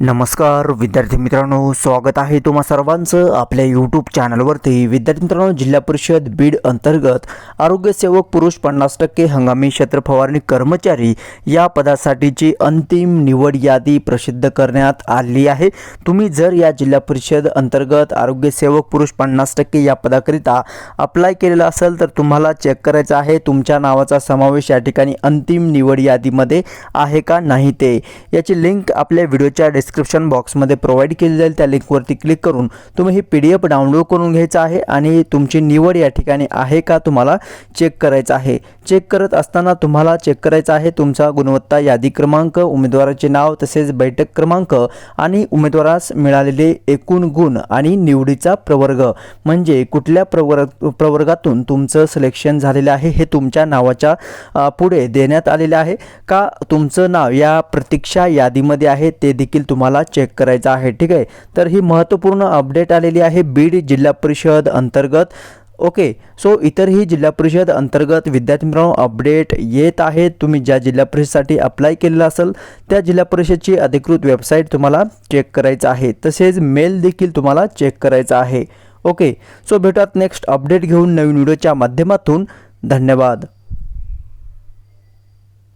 नमस्कार विद्यार्थी मित्रांनो स्वागत आहे तुम्हा सर्वांचं आपल्या यूट्यूब चॅनलवरती विद्यार्थी मित्रांनो जिल्हा परिषद बीड अंतर्गत आरोग्य सेवक पुरुष पन्नास टक्के हंगामी क्षेत्र फवारणी कर्मचारी या पदासाठीची अंतिम निवड यादी प्रसिद्ध करण्यात आली आहे. तुम्ही जर या जिल्हा परिषद अंतर्गत आरोग्य सेवक पुरुष पन्नास टक्के या पदाकरिता अप्लाय केलेला असेल तर तुम्हाला चेक करायचं आहे. तुमच्या नावाचा समावेश या ठिकाणी अंतिम निवड यादीमध्ये आहे का नाही ते. याची लिंक आपल्या व्हिडिओच्या डिस्क्रिप्शन बॉक्समध्ये प्रोव्हाइड केली जाईल. त्या लिंकवरती क्लिक करून तुम्ही ही पी डी एफ डाउनलोड करून घ्यायचं आहे आणि तुमची निवड या ठिकाणी आहे का तुम्हाला चेक करायचं आहे. चेक करत असताना तुम्हाला चेक करायचं आहे तुमचा गुणवत्ता यादी क्रमांक उमेदवाराचे नाव तसेच बैठक क्रमांक आणि उमेदवारास मिळालेले एकूण गुण आणि निवडीचा प्रवर्ग. म्हणजे कुठल्या प्रवर्ग प्रवर्गातून तुमचं सिलेक्शन झालेलं आहे हे तुमच्या नावाच्या पुढे देण्यात आलेलं आहे. का तुमचं नाव या प्रतीक्षा यादीमध्ये आहे ते देखील तुम तुम्हाला चेक करायचं आहे ठीक आहे? तर ही महत्त्वपूर्ण अपडेट आलेली आहे बीड जिल्हा परिषद अंतर्गत. ओके सो इतरही जिल्हा परिषद अंतर्गत विद्यार्थी मित्रांनो अपडेट येत आहेत तुम्ही ज्या जिल्हा परिषदसाठी अप्लाय केलेलं असेल त्या जिल्हा परिषदची अधिकृत वेबसाईट तुम्हाला चेक करायचं आहे. तसेच मेल देखील तुम्हाला चेक करायचा आहे. ओके सो भेटूयात नेक्स्ट अपडेट घेऊन नवीन व्हिडिओच्या माध्यमातून. धन्यवाद.